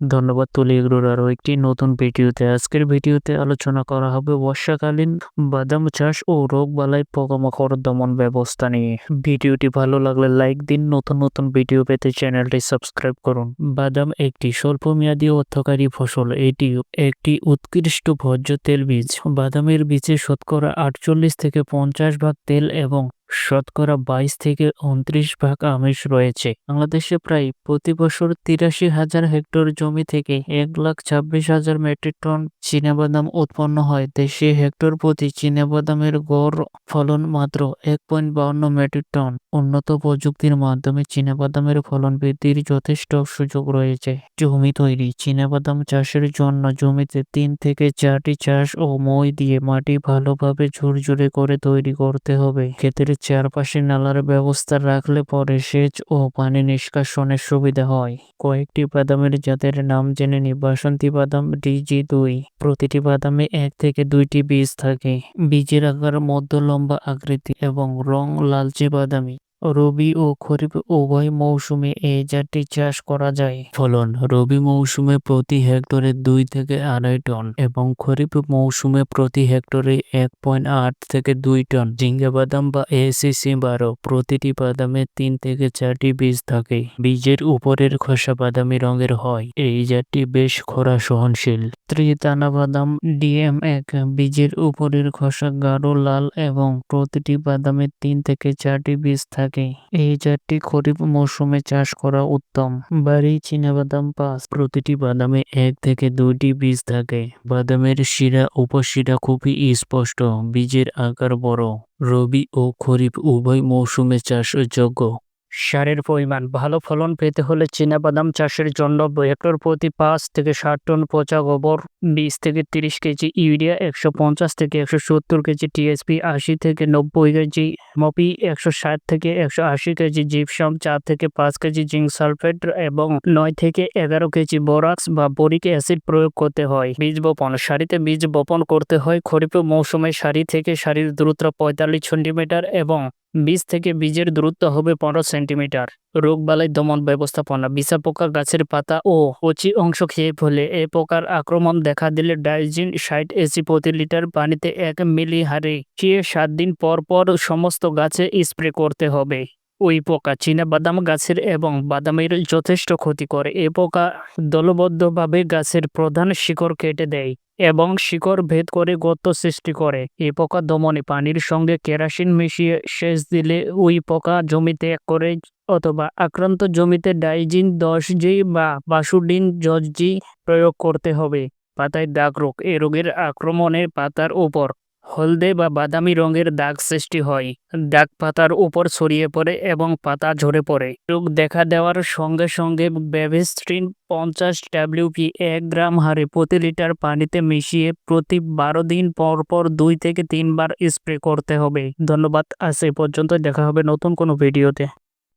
ধন্যবাদ তুলি এগুলোর আরও একটি নতুন ভিডিওতে। আজকের ভিডিওতে আলোচনা করা হবে বর্ষাকালীন বাদাম চাষ ও রোগবালাই পোকামাকড় দমন ব্যবস্থা নিয়ে। ভিডিওটি ভালো লাগলে লাইক দিন, নতুন নতুন ভিডিও পেতে চ্যানেলটি সাবস্ক্রাইব করুন। বাদাম একটি স্বল্পমেয়াদী অর্থকারী ফসল এটি একটি উৎকৃষ্ট ভোজ্য তেল বীজ। বাদামের বীজে শতকরা আটচল্লিশ থেকে পঞ্চাশ ভাগ তেল এবং শতকরা বাইশ থেকে উনত্রিশ ভাগ আমিষ রয়েছে। বাংলাদেশে প্রায় প্রতি বছর তিরাশি হাজার হেক্টর জমি থেকে এক লাখ ছাব্বিশ হাজার মেট্রিক টন চীনাবাদাম উৎপন্ন হয়। দেশে হেক্টর প্রতি চীনাবাদামের গড় ফলন মাত্র এক পয়েন্ট বাউন্ন মেট্রিক টন। উন্নত প্রযুক্তির মাধ্যমে চীনাবাদামের ফলন বৃদ্ধির যথেষ্ট সুযোগ রয়েছে। জমি তৈরি। চীনাবাদাম চাষের জন্য জমিতে তিন থেকে চারটি চাষ ও মই দিয়ে মাটি ভালোভাবে ঝুরঝুরে করে তৈরি করতে হবে। ক্ষেতের চারপাশে নালার ব্যবস্থা রাখলে পরে সেচ ও পানি নিষ্কাশনের সুবিধা হয়। কয়েকটি বাদামের জাতের নাম জেনে নি বাসন্তী বাদাম ডিজি দুই। প্রতিটি বাদামে এক থেকে দুইটি বীজ থাকে। বীজের আকার মধ্য লম্বা আকৃতি এবং রং লালচে বাদামি। রবি ও খরিফ উভয় মৌসুমে এই জাতটি চাষ করা যায়। ফলন, রবি মৌসুমে প্রতি হেক্টরে দুই থেকে আড়াই টন এবং খরিফ মৌসুমে প্রতি হেক্টরে এক পয়েন্ট আট থেকে দুই টন। ঝিঙ্গা বাদাম বা এসিসি বারো প্রতিটি বাদামে তিন থেকে চারটি বীজ থাকে। বীজের উপরের খোসা বাদামি রঙের হয়। এই জাতটি বেশ খরা সহনশীল। ত্রিতানা বাদাম, ডিএম এক বীজের উপরের খোসা গাঢ় লাল এবং প্রতিটি বাদামে তিন থেকে চারটি বীজ থাকে। এই জাতটি খরিফ মৌসুমে চাষ করা উত্তম। বাড়ি বাদাম পাঁচ। প্রতিটি বাদামে এক থেকে দুইটি বীজ থাকে। বাদামের শিরা উপশিরা খুবই স্পষ্ট। বীজের আকার বড়। রবি ও খরিফ উভয় মৌসুমে চাষযোগ্য। সারের পরিমাণ। ভালো ফলন পেতে হলে চীনাবাদাম চাষের জন্য হেক্টর প্রতি পাঁচ থেকে ষাট টন পচা গোবর, বিশ থেকে তিরিশ কেজি ইউরিয়া, একশো পঞ্চাশ থেকে একশো সত্তর কেজি টিএসপি, আশি থেকে নব্বই কেজি মপি একশো ষাট থেকে একশো আশি কেজি জিপসাম, চার থেকে পাঁচ কেজি জিঙ্ক সালফেট এবং নয় থেকে এগারো কেজি বোরাক্স বা বরিক অ্যাসিড প্রয়োগ করতে হয়। বীজ বপন। সারিতে বীজ বপন করতে হয় খরিফ মৌসুমে সারি থেকে সারির দূরত্ব পঁয়তাল্লিশ সেন্টিমিটার এবং বীজ থেকে বীজের দূরত্ব হবে পনেরো সেন্টিমিটার। রোগবালাই দমন ব্যবস্থাপনা বিষা পোকা গাছের পাতা ও কচি অংশ খেয়ে ফেলে। এ পোকার আক্রমণ দেখা দিলে ডাইজিন ষাট এসি প্রতি লিটার পানিতে এক মিলি হারে খেয়ে সাত দিন পর পর সমস্ত গাছে স্প্রে করতে হবে। ওই পোকা চীনা বাদাম গাছের এবং বাদামের যথেষ্ট ক্ষতি করে। এ পোকা দলবদ্ধভাবে গাছের প্রধান শিকড় কেটে দেয় এবং শিকড় ভেদ করে গর্ত সৃষ্টি করে। এই পোকা দমনে পানির সঙ্গে কেরাসিন মিশিয়ে সেচ দিলে ওই পোকা জমিতে করে অথবা আক্রান্ত জমিতে ডাইজিন দশ জি বা বাসুডিন দশ জি প্রয়োগ করতে হবে। পাতায় দাগ রোগ, এ রোগের আক্রমণে পাতার উপর হলদে বা বাদামি রঙের দাগ সৃষ্টি হয়। দাগ পাতার উপর ছড়িয়ে পড়ে এবং পাতা ঝরে পড়ে। রোগ দেখা দেওয়ার সঙ্গে সঙ্গে ব্যাভিস্ট্রিন পঞ্চাশ ডাব্লিউপি এক গ্রাম হারে প্রতি লিটার পানিতে মিশিয়ে প্রতি বারো দিন পর পর দুই থেকে তিনবার স্প্রে করতে হবে। ধন্যবাদ। আজ এই পর্যন্ত দেখা হবে নতুন কোনো ভিডিওতে।